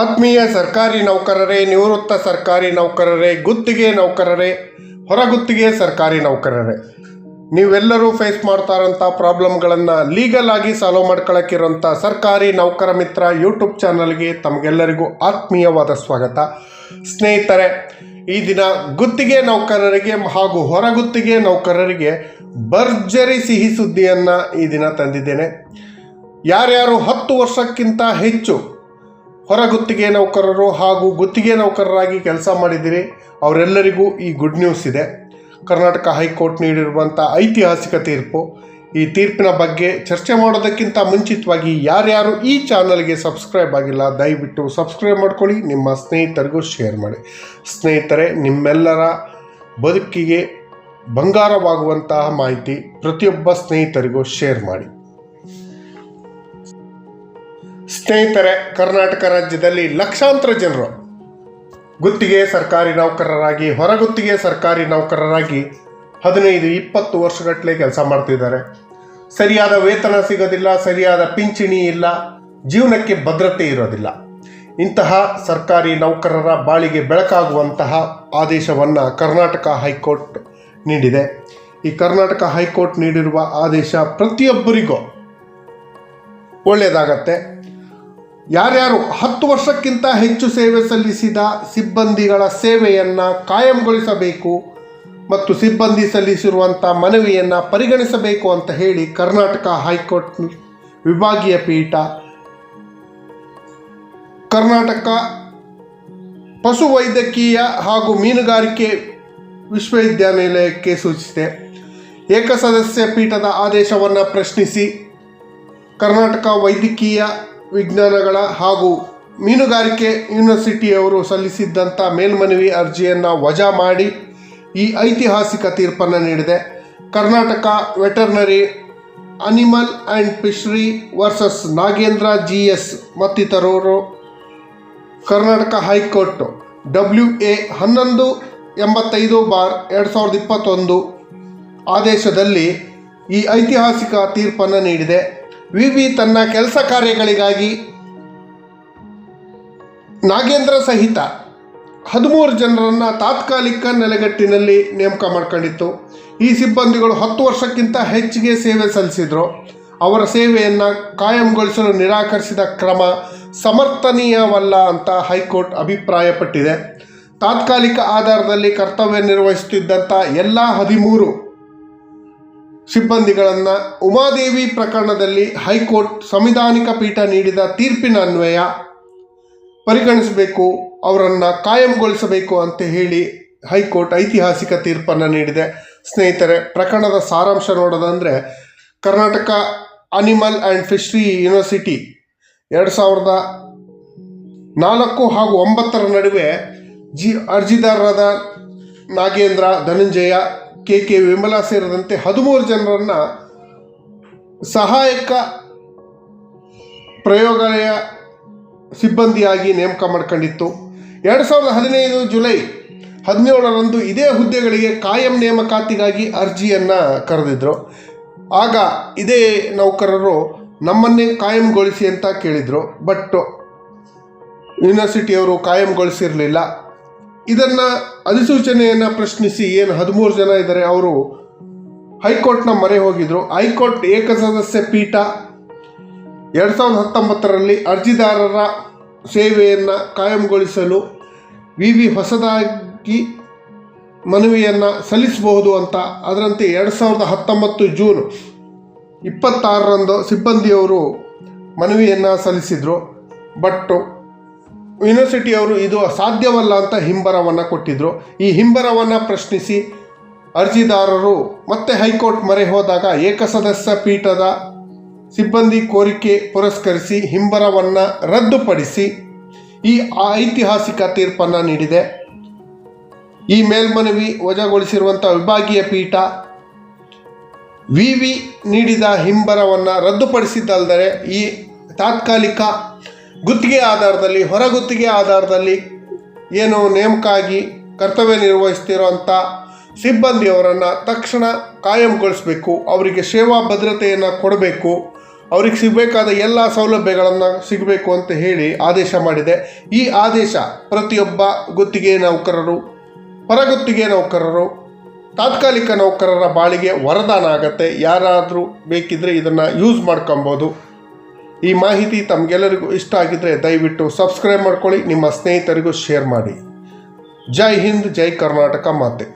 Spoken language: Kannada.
ಆತ್ಮೀಯ ಸರ್ಕಾರಿ ನೌಕರರೇ, ನಿವೃತ್ತ ಸರ್ಕಾರಿ ನೌಕರರೇ, ಗುತ್ತಿಗೆ ನೌಕರರೇ ಹೊರಗುತ್ತಿಗೆ ಸರ್ಕಾರಿ ನೌಕರರೇ, ನೀವೆಲ್ಲರೂ ಫೇಸ್ ಮಾಡ್ತಾ ಇರೋಂಥ ಪ್ರಾಬ್ಲಮ್ಗಳನ್ನು ಲೀಗಲ್ ಆಗಿ ಸಾಲ್ವ್ ಮಾಡ್ಕೊಳಕ್ಕಿರೋಂಥ ಸರ್ಕಾರಿ ನೌಕರ ಮಿತ್ರ ಯೂಟ್ಯೂಬ್ ಚಾನಲ್ಗೆ ತಮಗೆಲ್ಲರಿಗೂ ಆತ್ಮೀಯವಾದ ಸ್ವಾಗತ. ಸ್ನೇಹಿತರೆ, ಈ ದಿನ ಗುತ್ತಿಗೆ ನೌಕರರಿಗೆ ಹಾಗೂ ಹೊರಗುತ್ತಿಗೆ ನೌಕರರಿಗೆ ಭರ್ಜರಿ ಸಿಹಿ ಸುದ್ದಿಯನ್ನು ಈ ದಿನ ತಂದಿದ್ದೇನೆ. ಯಾರ್ಯಾರು ಹತ್ತು ವರ್ಷಕ್ಕಿಂತ ಹೆಚ್ಚು ಹೊರಗುತ್ತಿಗೆ ನೌಕರರು ಹಾಗೂ ಗುತ್ತಿಗೆ ನೌಕರರಾಗಿ ಕೆಲಸ ಮಾಡಿದಿರಿ. ಅವರೆಲ್ಲರಿಗೂ ಈ ಗುಡ್ ನ್ಯೂಸ್ ಇದೆ. ಕರ್ನಾಟಕ ಹೈಕೋರ್ಟ್ ನೀಡಿರುವಂಥ ಐತಿಹಾಸಿಕ ತೀರ್ಪು. ಈ ತೀರ್ಪಿನ ಬಗ್ಗೆ ಚರ್ಚೆ ಮಾಡೋದಕ್ಕಿಂತ ಮುಂಚಿತವಾಗಿ ಯಾರ್ಯಾರು ಈ ಚಾನಲ್ಗೆ ಸಬ್ಸ್ಕ್ರೈಬ್ ಆಗಿಲ್ಲ, ದಯವಿಟ್ಟು ಸಬ್ಸ್ಕ್ರೈಬ್ ಮಾಡ್ಕೊಳ್ಳಿ, ನಿಮ್ಮ ಸ್ನೇಹಿತರಿಗೂ ಶೇರ್ ಮಾಡಿ. ಸ್ನೇಹಿತರೆ, ನಿಮ್ಮೆಲ್ಲರ ಬದುಕಿಗೆ ಬಂಗಾರವಾಗುವಂತಹ ಮಾಹಿತಿ ಪ್ರತಿಯೊಬ್ಬ ಸ್ನೇಹಿತರಿಗೂ ಶೇರ್ ಮಾಡಿ. ಸ್ನೇಹಿತರೆ, ಕರ್ನಾಟಕ ರಾಜ್ಯದಲ್ಲಿ ಲಕ್ಷಾಂತರ ಜನರು ಗುತ್ತಿಗೆ ಸರ್ಕಾರಿ ನೌಕರರಾಗಿ, ಹೊರಗುತ್ತಿಗೆ ಸರ್ಕಾರಿ ನೌಕರರಾಗಿ ಹದಿನೈದು, ಇಪ್ಪತ್ತು ವರ್ಷಗಟ್ಟಲೆ ಕೆಲಸ ಮಾಡ್ತಿದ್ದಾರೆ. ಸರಿಯಾದ ವೇತನ ಸಿಗೋದಿಲ್ಲ, ಸರಿಯಾದ ಪಿಂಚಣಿ ಇಲ್ಲ, ಜೀವನಕ್ಕೆ ಭದ್ರತೆ ಇರೋದಿಲ್ಲ. ಇಂತಹ ಸರ್ಕಾರಿ ನೌಕರರ ಬಾಳಿಗೆ ಬೆಳಕಾಗುವಂತಹ ಆದೇಶವನ್ನು ಕರ್ನಾಟಕ ಹೈಕೋರ್ಟ್ ನೀಡಿದೆ. ಈ ಕರ್ನಾಟಕ ಹೈಕೋರ್ಟ್ ನೀಡಿರುವ ಆದೇಶ ಪ್ರತಿಯೊಬ್ಬರಿಗೂ ಒಳ್ಳೆಯದಾಗತ್ತೆ. ಯಾರ್ಯಾರು ಹತ್ತು ವರ್ಷಕ್ಕಿಂತ ಹೆಚ್ಚು ಸೇವೆ ಸಲ್ಲಿಸಿದ ಸಿಬ್ಬಂದಿಗಳ ಸೇವೆಯನ್ನು ಕಾಯಂಗೊಳಿಸಬೇಕು ಮತ್ತು ಸಿಬ್ಬಂದಿ ಸಲ್ಲಿಸಿರುವಂಥ ಮನವಿಯನ್ನು ಪರಿಗಣಿಸಬೇಕು ಅಂತ ಹೇಳಿ ಕರ್ನಾಟಕ ಹೈಕೋರ್ಟ್ ವಿಭಾಗೀಯ ಪೀಠ ಕರ್ನಾಟಕ ಪಶುವೈದ್ಯಕೀಯ ಹಾಗೂ ಮೀನುಗಾರಿಕೆ ವಿಶ್ವವಿದ್ಯಾನಿಲಯಕ್ಕೆ ಸೂಚಿಸಿದೆ. ಏಕಸದಸ್ಯ ಪೀಠದ ಆದೇಶವನ್ನು ಪ್ರಶ್ನಿಸಿ ಕರ್ನಾಟಕ ವೈದ್ಯಕೀಯ ವಿಜ್ಞಾನಗಳ ಹಾಗೂ ಮೀನುಗಾರಿಕೆ ಯೂನಿವರ್ಸಿಟಿಯವರು ಸಲ್ಲಿಸಿದ್ದಂಥ ಮೇಲ್ಮನವಿ ಅರ್ಜಿಯನ್ನು ವಜಾ ಮಾಡಿ ಈ ಐತಿಹಾಸಿಕ ತೀರ್ಪನ್ನು ನೀಡಿದೆ. Karnataka veterinary animal and fishery versus Nagendra G S ಮತ್ತಿತರರು ಕರ್ನಾಟಕ ಹೈಕೋರ್ಟ್ ಡಬ್ಲ್ಯೂ ಎ ಹನ್ನೊಂದು ಎಂಬತ್ತೈದು ಬಾರ್ ಎರಡು ಸಾವಿರದ ಇಪ್ಪತ್ತೊಂದು ಆದೇಶದಲ್ಲಿ ಈ ಐತಿಹಾಸಿಕ ತೀರ್ಪನ್ನು ನೀಡಿದೆ. ವಿ ವಿ ತನ್ನ ಕೆಲಸ ಕಾರ್ಯಗಳಿಗಾಗಿ ನಾಗೇಂದ್ರ ಸಹಿತ ಹದಿಮೂರು ಜನರನ್ನು ತಾತ್ಕಾಲಿಕ ನೆಲೆಗಟ್ಟಿನಲ್ಲಿ ನೇಮಕ ಮಾಡ್ಕೊಂಡಿತ್ತು. ಈ ಸಿಬ್ಬಂದಿಗಳು ಹತ್ತು ವರ್ಷಕ್ಕಿಂತ ಹೆಚ್ಚಿಗೆ ಸೇವೆ ಸಲ್ಲಿಸಿದ್ರು. ಅವರ ಸೇವೆಯನ್ನು ಕಾಯಂಗೊಳಿಸಲು ನಿರಾಕರಿಸಿದ ಕ್ರಮ ಸಮರ್ಥನೀಯವಲ್ಲ ಅಂತ ಹೈಕೋರ್ಟ್ ಅಭಿಪ್ರಾಯಪಟ್ಟಿದೆ. ತಾತ್ಕಾಲಿಕ ಆಧಾರದಲ್ಲಿ ಕರ್ತವ್ಯ ನಿರ್ವಹಿಸುತ್ತಿದ್ದಂಥ ಎಲ್ಲ ಹದಿಮೂರು ಸಿಬ್ಬಂದಿಗಳನ್ನು ಉಮಾದೇವಿ ಪ್ರಕರಣದಲ್ಲಿ ಹೈಕೋರ್ಟ್ ಸಂವಿಧಾನಿಕ ಪೀಠ ನೀಡಿದ ತೀರ್ಪಿನ ಅನ್ವಯ ಪರಿಗಣಿಸಬೇಕು, ಅವರನ್ನು ಕಾಯಂಗೊಳಿಸಬೇಕು ಅಂತ ಹೇಳಿ ಹೈಕೋರ್ಟ್ ಐತಿಹಾಸಿಕ ತೀರ್ಪನ್ನು ನೀಡಿದೆ. ಸ್ನೇಹಿತರೆ, ಪ್ರಕರಣದ ಸಾರಾಂಶ ನೋಡೋದಂದರೆ Karnataka animal and fishery university ಎರಡು ಸಾವಿರದ ನಾಲ್ಕು ಹಾಗೂ ಒಂಬತ್ತರ ನಡುವೆ ಜಿ, ಅರ್ಜಿದಾರರಾದ ನಾಗೇಂದ್ರ, ಧನಂಜಯ, ಕೆ ಕೆ ವಿಮಲಾ ಸೇರಿದಂತೆ ಹದಿಮೂರು ಜನರನ್ನು ಸಹಾಯಕ ಪ್ರಯೋಗಾಲಯ ಸಿಬ್ಬಂದಿಯಾಗಿ ನೇಮಕ ಮಾಡ್ಕೊಂಡಿತ್ತು. ಎರಡು ಸಾವಿರದ ಹದಿನೈದು ಜುಲೈ ಹದಿನೇಳರಂದು ಇದೇ ಹುದ್ದೆಗಳಿಗೆ ಕಾಯಂ ನೇಮಕಾತಿಗಾಗಿ ಅರ್ಜಿಯನ್ನು ಕರೆದಿದ್ದರು ಆಗ ಇದೇ ನೌಕರರು ನಮ್ಮನ್ನೇ ಕಾಯಂಗೊಳಿಸಿ ಅಂತ ಕೇಳಿದರು. ಬಟ್, ಯೂನಿವರ್ಸಿಟಿಯವರು ಕಾಯಂಗೊಳಿಸಿರಲಿಲ್ಲ. ಇದನ್ನು ಅಧಿಸೂಚನೆಯನ್ನು ಪ್ರಶ್ನಿಸಿ ಏನು ಹದಿಮೂರು ಜನ ಇದ್ದಾರೆ ಅವರು ಹೈಕೋರ್ಟ್ನ ಮೊರೆ ಹೋಗಿದ್ರು. ಹೈಕೋರ್ಟ್ ಏಕಸದಸ್ಯ ಪೀಠ ಎರಡು ಸಾವಿರದ ಹತ್ತೊಂಬತ್ತರಲ್ಲಿ ಅರ್ಜಿದಾರರ ಸೇವೆಯನ್ನು ಕಾಯಂಗೊಳಿಸಲು ವಿ ವಿ ಹೊಸದಾಗಿ ಮನವಿಯನ್ನು ಸಲ್ಲಿಸಬಹುದು ಅಂತ. ಅದರಂತೆ ಎರಡು ಸಾವಿರದ ಹತ್ತೊಂಬತ್ತು ಜೂನ್ ಇಪ್ಪತ್ತಾರರಂದು ಸಿಬ್ಬಂದಿಯವರು ಮನವಿಯನ್ನು ಸಲ್ಲಿಸಿದರು. ಬಟ್ ಯೂನಿವರ್ಸಿಟಿಯವರು ಇದು ಸಾಧ್ಯವಲ್ಲ ಅಂತ ಹಿಂಬರವನ್ನು ಕೊಟ್ಟಿದ್ದರು ಈ ಹಿಂಬರವನ್ನು ಪ್ರಶ್ನಿಸಿ ಅರ್ಜಿದಾರರು ಮತ್ತೆ ಹೈಕೋರ್ಟ್ ಮೊರೆ ಹೋದಾಗ ಏಕಸದಸ್ಯ ಪೀಠದ ಸಿಬ್ಬಂದಿ ಕೋರಿಕೆ ಪುರಸ್ಕರಿಸಿ ಹಿಂಬರವನ್ನು ರದ್ದುಪಡಿಸಿ ಈ ಐತಿಹಾಸಿಕ ತೀರ್ಪನ್ನು ನೀಡಿದೆ. ಈ ಮೇಲ್ಮನವಿ ವಜಾಗೊಳಿಸಿರುವಂಥ ವಿಭಾಗೀಯ ಪೀಠ ವಿ ವಿ ನೀಡಿದ ಹಿಂಬರವನ್ನು ರದ್ದುಪಡಿಸಿದ್ದಲ್ಲದೆ ಈ ತಾತ್ಕಾಲಿಕ ಗುತ್ತಿಗೆ ಆಧಾರದಲ್ಲಿ ಹೊರಗುತ್ತಿಗೆ ಆಧಾರದಲ್ಲಿ ಏನು ನೇಮಕ ಆಗಿ ಕರ್ತವ್ಯ ನಿರ್ವಹಿಸ್ತಿರುವಂಥ ಸಿಬ್ಬಂದಿಯವರನ್ನು ತಕ್ಷಣ ಕಾಯಂಗೊಳಿಸಬೇಕು. ಅವರಿಗೆ ಸೇವಾ ಭದ್ರತೆಯನ್ನು ಕೊಡಬೇಕು. ಅವ್ರಿಗೆ ಸಿಗಬೇಕಾದ ಎಲ್ಲ ಸೌಲಭ್ಯಗಳನ್ನು ಸಿಗಬೇಕು ಅಂತ ಹೇಳಿ ಆದೇಶ ಮಾಡಿದೆ. ಈ ಆದೇಶ ಪ್ರತಿಯೊಬ್ಬ ಗುತ್ತಿಗೆ ನೌಕರರು ಹೊರಗುತ್ತಿಗೆ ನೌಕರರು, ತಾತ್ಕಾಲಿಕ ನೌಕರರ ಬಾಳಿಗೆ ವರದಾನ ಆಗತ್ತೆ. ಯಾರಾದರೂ ಬೇಕಿದ್ರೆ ಇದನ್ನು ಯೂಸ್ ಮಾಡ್ಕೊಬೋದು. ಈ ಮಾಹಿತಿ ತಮಗೆಲ್ಲರಿಗೂ ಇಷ್ಟ ಆಗಿದ್ದರೆ ದಯವಿಟ್ಟು ಸಬ್ಸ್ಕ್ರೈಬ್ ಮಾಡ್ಕೊಳ್ಳಿ, ನಿಮ್ಮ ಸ್ನೇಹಿತರಿಗೂ ಶೇರ್ ಮಾಡಿ. ಜೈ ಹಿಂದ್, ಜೈ ಕರ್ನಾಟಕ ಮಾತೆ.